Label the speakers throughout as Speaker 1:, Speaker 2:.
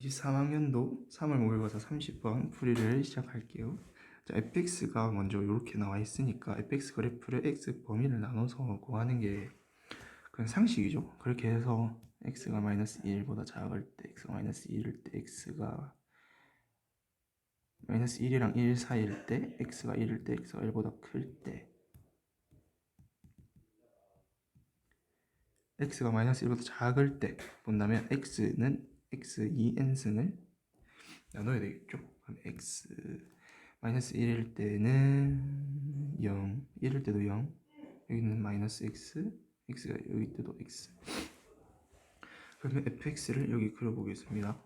Speaker 1: 23학년도 3월 모의고사 30번 풀이를 시작할게요. 자, fx가 먼저 이렇게 나와 있으니까 fx 그래프를 x 범위를 나눠서 구하는 게 그냥 상식이죠. 그렇게 해서 x가 마이너스 1보다 작을 때, x가 마이너스 1일 때, x가 마이너스 1이랑 1 사이일 때, x가 1일 때, x가 1보다 클 때, x가 마이너스 1보다 작을 때 본다면 x는 x 2n승을 나눠야 되겠죠. 그럼 x 마이너스 1일 때는 0, 1일 때도 0, 여기는 마이너스 x, x가 여기 때도 x. 그러면 fx를 여기 그려보겠습니다.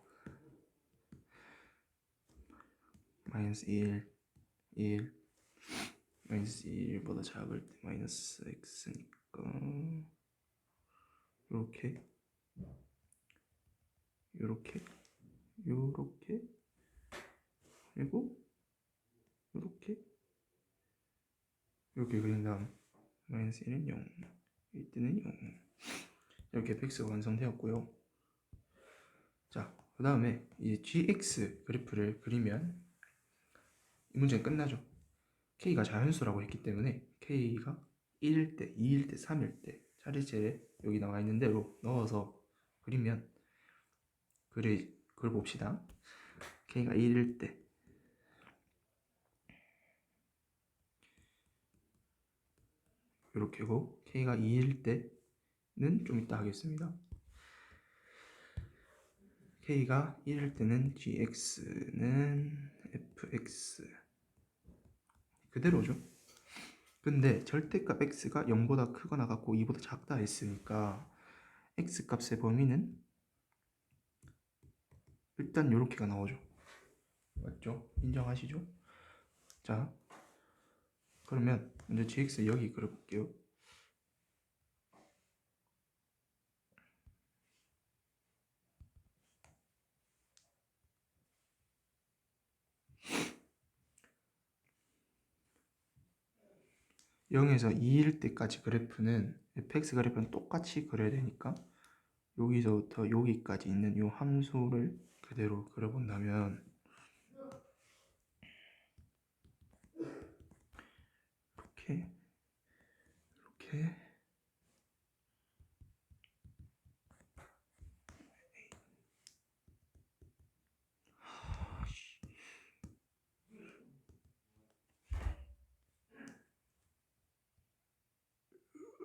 Speaker 1: 마이너스 1, 1, 마이너스 1보다 작을 때 마이너스 x니까 이렇게 요렇게 요렇게 그리고 요렇게 이렇게 그린 다음 마이너스 1은 0 이때는 0 이렇게 fx가 완성되었고요. 자그 다음에 이제 gx 그래프를 그리면 이 문제는 끝나죠. k가 자연수라고 했기 때문에 k가 1일 때, 2일 때, 3일 때 차례차례 여기 나와 있는 대로 넣어서 그리면 그래, 그걸 봅시다. k가 1일 때 이렇게고 k가 2일 때는 좀 이따 하겠습니다. k가 1일 때는 gx는 fx 그대로죠. 근데 절대값 x가 0보다 크거나 같고 2보다 작다 했으니까 x 값의 범위는 일단 이렇게가 나오죠. 맞죠? 인정하시죠? 자, 그러면 먼저 gx 여기 그려볼게요. 영에서 2일 때까지 그래프는 fx 그래프는 똑같이 그려야 되니까 여기서부터 여기까지 있는 이 함수를 그대로 그려본다면 이렇게 이렇게.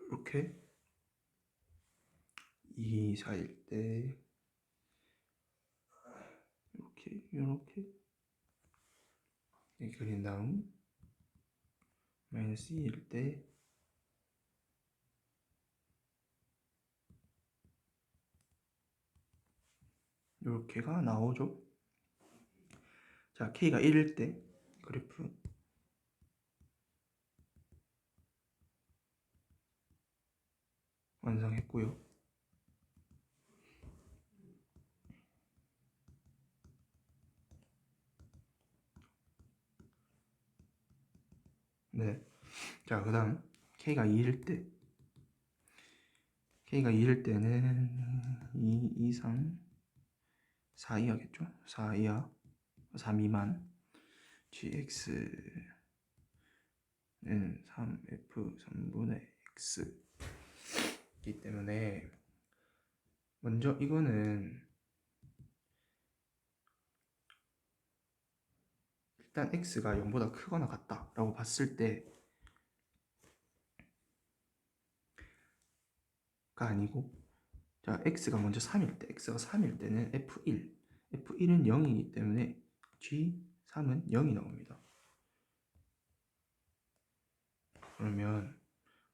Speaker 1: 이렇게. 2, 4일 때 이렇게 이렇게 그린 다음 마이너스 2일 때 이렇게가 나오죠. 자, k가 1일 때 그래프 완성했고요. 네. 자, 그 다음, K가 2일 때. K가 2일 때는 2 이상 4 이하겠죠? 4 이하, 4 미만. GX는 3F 3분의 X. 이기 때문에, 먼저 이거는 일단 x가 0보다 크거나 같다 라고 봤을 때가 아니고 자 x가 먼저 3일 때 x가 3일 때는 f1 f1은 0이기 때문에 g3은 0이 나옵니다. 그러면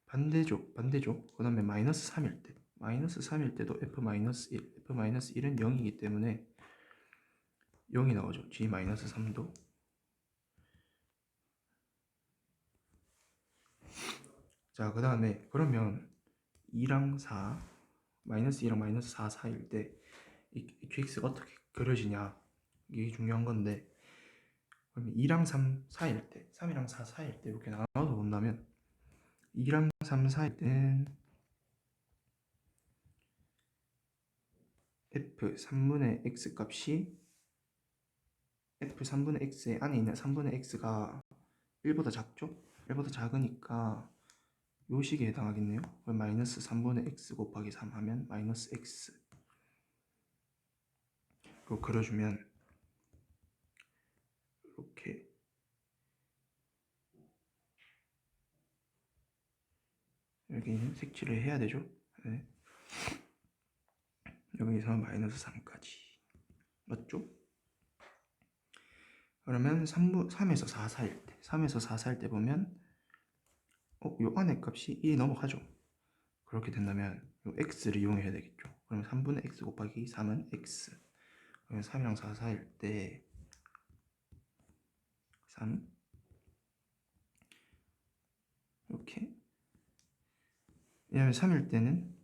Speaker 1: 반대쪽 반대쪽 그 다음에 마이너스 3일 때 마이너스 3일 때도 f-1 f-1은 0이기 때문에 0이 나오죠. g-3도 자, 그 다음에 그러면 2랑 4, 마이너스 2랑 마이너스 4 사이일 때 이 qx가 어떻게 그려지냐 이게 중요한 건데 그러면 2랑 3 사이일 때, 3이랑 4 사이일 때 이렇게 나눠서 본다면 2랑 3 사이일 때는 f 3분의 x 값이 f 3분의 x 안에 있는 3분의 x가 1보다 작죠? 1보다 작으니까 요 식에 해당하겠네요. 그럼 마이너스 3분의 x 곱하기 3 하면 마이너스 x 그거 그려주면 이렇게 여기는 색칠을 해야 되죠. 네. 여기서 마이너스 3까지 맞죠? 그러면 3부, 3에서 4 사이일 때 3에서 4 사이일 때 보면 어, 요 안에 값이 2 넘어가죠. 그렇게 된다면 요 x를 이용해야 되겠죠. 그러면 3분의 x 곱하기 3은 x. 그러면 3이랑 4 사이일 때 3, 이렇게. 왜냐면 3일 때는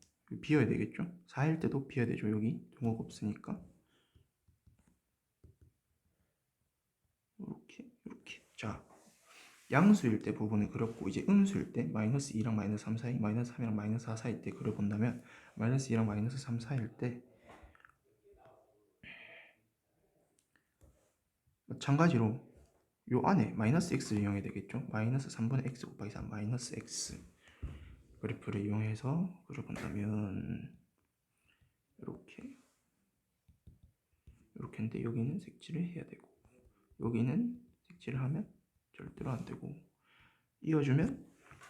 Speaker 1: 비어야 되겠죠? 4일 때도 비어야 되죠 여기. 동호가 없으니까 이렇게 이렇게. 자 양수일 때 부분을 그렸고 이제 음수일 때 마이너스 2랑 마이너스 3 사이 마이너스 3이랑 마이너스 4 사이 때 그려본다면 마이너스 2랑 마이너스 3 사이일 때 마찬가지로 요 안에 마이너스 x를 이용해야 되겠죠? 마이너스 3분의 x 곱하기 3 마이너스 x 그래프를 이용해서 그려본다면 이렇게 이렇게인데 여기는 색칠을 해야 되고 여기는 색칠을 하면 절대로 안 되고 이어주면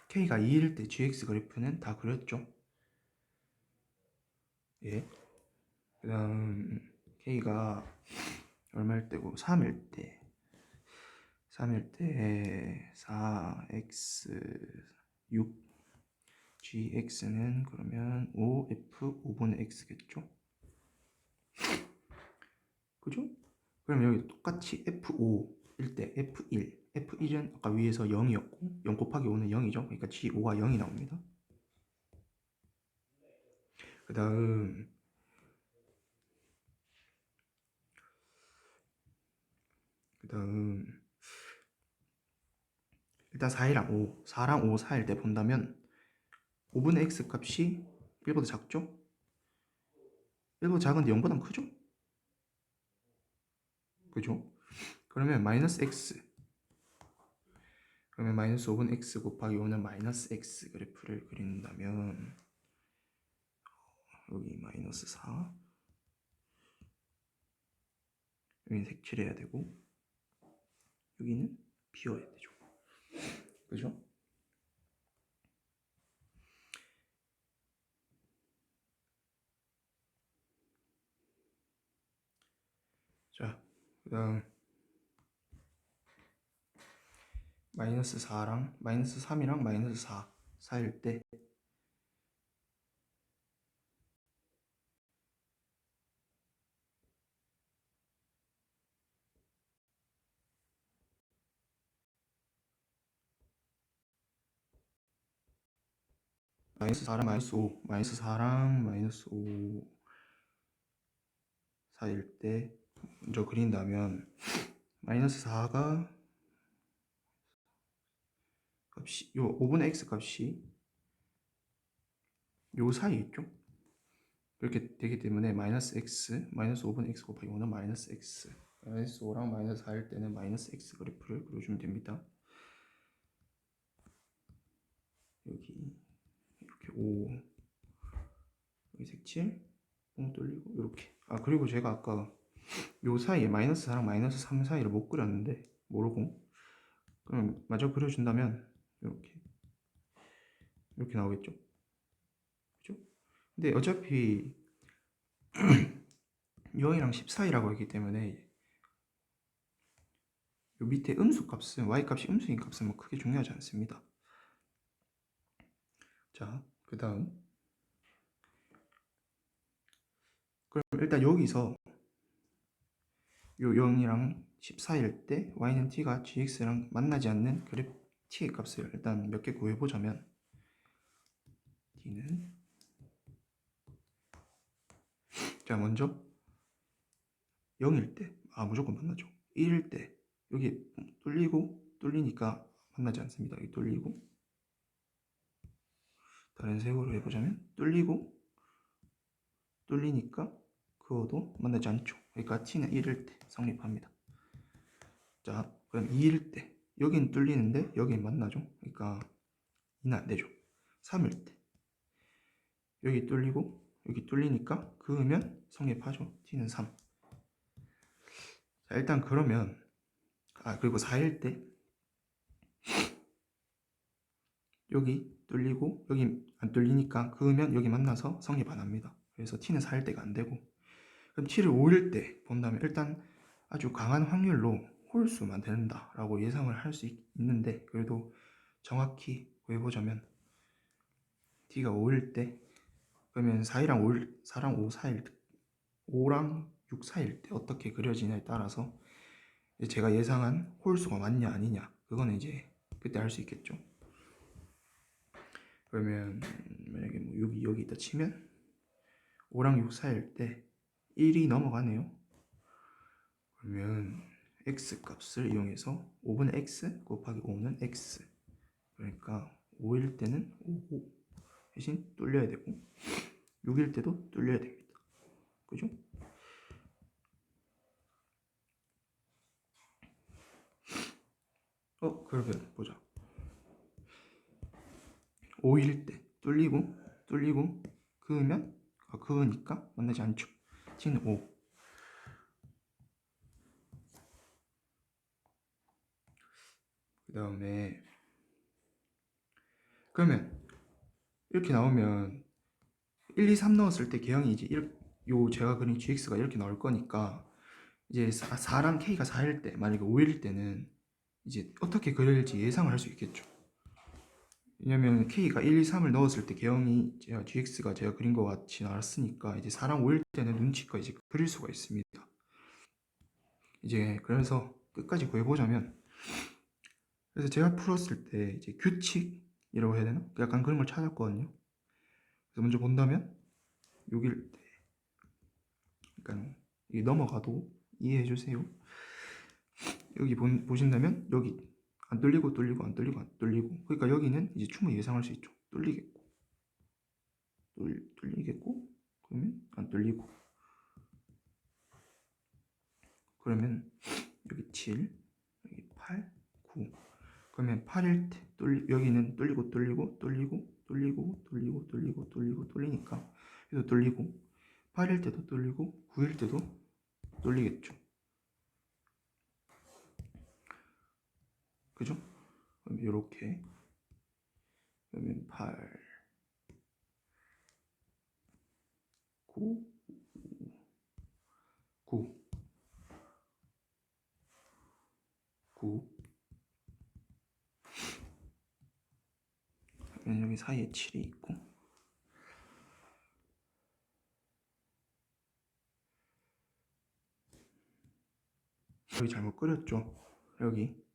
Speaker 1: k가 2일 때 gx 그래프는 다 그렸죠. 예. 그 다음 k가 얼마일 때고? 3일 때. 3일 때 4x 6 gx는 그러면 5f 5분의 x겠죠? 그럼 여기 똑같이 f5일 때 f1 f1은 아까 위에서 0이었고 0 곱하기 5는 0이죠 그러니까 g5가 0이 나옵니다 그 다음 그 다음 일단 4이랑 5 4랑 5 사이일 때 본다면 5분의 x 값이 1보다 작죠? 1보다 작은데 0보다 크죠? 그죠? 그러면 마이너스 x 그러면 마이너스 5분 x 곱하기 5는 마이너스 x 그래프를 그린다면 여기 마이너스 4 여기는 색칠해야 되고 여기는 비워야 되죠 그죠? 자, 그 다음 마이너스 4랑 마이너스 3이랑 마이너스 4 사이일 때. 마이너스 4랑 마이너스 5 마이너스 4랑 마이너스 5 사이일 때 먼저 그린다면 마이너스 4가 값이 요 5분의 x 값이 요 사이에 있죠? 그렇게 되기 때문에 마이너스 x 마이너스 5분의 x 곱하기 5는 마이너스 x 마이너스 5랑 마이너스 4일 때는 마이너스 x 그래프를 그려주면 됩니다. 여기 이렇게 5 여기 색칠 뽕 뚫리고 이렇게. 아 그리고 제가 아까 요 사이에 마이너스 4랑 마이너스 3 사이를 못 그렸는데 모르고. 그럼 마저 그려준다면 이렇게 이렇게 나오겠죠? 그죠? 근데 어차피 0이랑 10 사이라고 했기 때문에 요 밑에 음수 값은 y 값이 음수인 값은 뭐 크게 중요하지 않습니다. 자그 다음. 그럼 일단 여기서 요 0이랑 14일 때 y는 t가 gx랑 만나지 않는 그래프 t의 값을 일단 몇 개 구해보자면 t는 자 먼저 0일 때 아 무조건 만나죠 1일 때 여기 뚫리고 뚫리니까 만나지 않습니다 여기 뚫리고 다른 색으로 해보자면 뚫리고 뚫리니까 그어도 만나지 않죠. 그러니까 t는 1일 때 성립합니다. 자, 그럼 2일 때 여긴 뚫리는데 여긴 만나죠. 그러니까 2는 안 되죠. 3일 때 여기 뚫리고 여기 뚫리니까 그으면 성립하죠. t는 3. 자, 일단 그러면 아 그리고 4일 때 여기 뚫리고 여기 안 뚫리니까 그으면 여기 만나서 성립 안 합니다. 그래서 t는 4일 때가 안 되고 그럼 t를 5일 때 본다면 일단 아주 강한 확률로 홀수만 된다라고 예상을 할 수 있는데 그래도 정확히 구해보자면 t가 5일 때 그러면 4이랑 5일, 4랑 5, 4일 5랑 6, 4일 때 어떻게 그려지냐에 따라서 제가 예상한 홀수가 맞냐 아니냐 그거는 이제 그때 알 수 있겠죠. 그러면 만약에 뭐 여기 여기 있다 치면 5랑 6 사이일 때 1이 넘어가네요. 그러면 x 값을 이용해서 5분의 x 곱하기 5는 x. 그러니까 5일 때는 5 대신 뚫려야 되고 6일 때도 뚫려야 됩니다. 그죠? 어 그러면 보자. 5일 때 뚫리고 뚫리고 그으면 아, 그으니까 만나지 않죠 t는 5그 다음에 그러면 이렇게 나오면 1, 2, 3 넣었을 때 개형이 이제 이렇게 요 제가 그린 gx가 이렇게 나올 거니까 이제 4, 랑 k가 4일 때 만약에 5일 때는 이제 어떻게 그릴지 예상을 할 수 있겠죠 왜냐면 k가 1, 2, 3을 넣었을 때 개형이 제가 gx가 제가 그린 것 같이 나왔으니까 이제 4랑 5일 때는 눈치껏 이제 그릴 수가 있습니다 이제 그래서 끝까지 구해보자면 그래서 제가 풀었을 때 이제 규칙이라고 해야 되나? 약간 그런 걸 찾았거든요. 그래서 먼저 본다면 6일 때 그러니까 이 넘어가도 이해해 주세요. 여기 본, 보신다면 여기 안 뚫리고 뚫리고 안 뚫리고 안 뚫리고. 그러니까 여기는 이제 충분히 예상할 수 있죠. 뚫리겠고. 뚫, 뚫리겠고. 그러면 안 뚫리고. 그러면 여기 7 여기 8 9 그러면 8일 때 뚫리, 여기는 뚫리고 뚫리고 뚫리고 뚫리고 뚫리고 뚫리고 뚫리고 뚫리니까 여기도 뚫리고 8일 때도 뚫리고 9일 때도 뚫리겠죠 그죠? 그럼 이렇게. 그러면 8 9 9 9 그러면 여기 사이에 7이 있고. 여기 잘못 그렸죠? 여기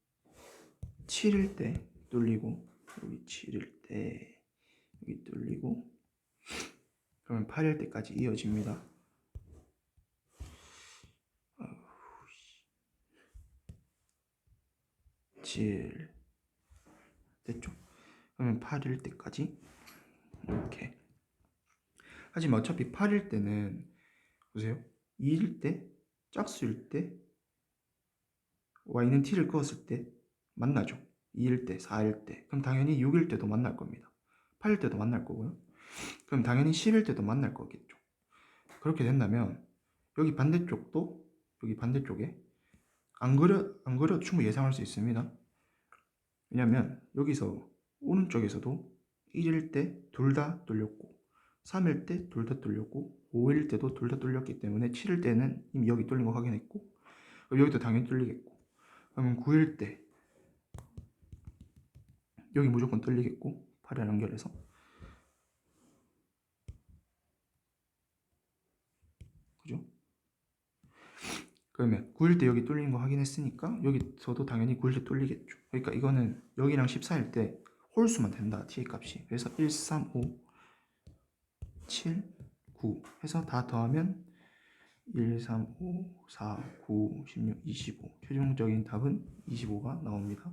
Speaker 1: 7일 때 뚫리고 여기 7일 때 여기 뚫리고. 그러면 8일 때까지 이어집니다. 7 됐죠? 그러면 8일 때까지 이렇게. 하지만 어차피 8일 때는 보세요. 2일 때 짝수일 때 y는 t를 그었을 때 만나죠. 2일 때 4일 때. 그럼 당연히 6일 때도 만날 겁니다. 8일 때도 만날 거고요. 그럼 당연히 10일 때도 만날 거겠죠. 그렇게 된다면 여기 반대쪽도 여기 반대쪽에 안 그려 안 그려 충분히 예상할 수 있습니다. 왜냐면 여기서 오른쪽에서도 1일 때 둘 다 뚫렸고 3일 때 둘 다 뚫렸고 5일 때도 둘 다 뚫렸기 때문에 7일 때는 이미 여기 뚫린 거 확인했고 여기도 당연히 뚫리겠고. 그러면 9일 때 여기 무조건 뚫리겠고 8일 연결해서. 그죠? 그러면 9일 때 여기 뚫린 거 확인했으니까 여기서도 당연히 9일 때 뚫리겠죠. 그러니까 이거는 여기랑 14일 때 홀수만 된다 t 값이. 그래서 1, 3, 5 7, 9 해서 다 더하면 1, 3, 5, 4, 9, 16, 25 최종적인 답은 25가 나옵니다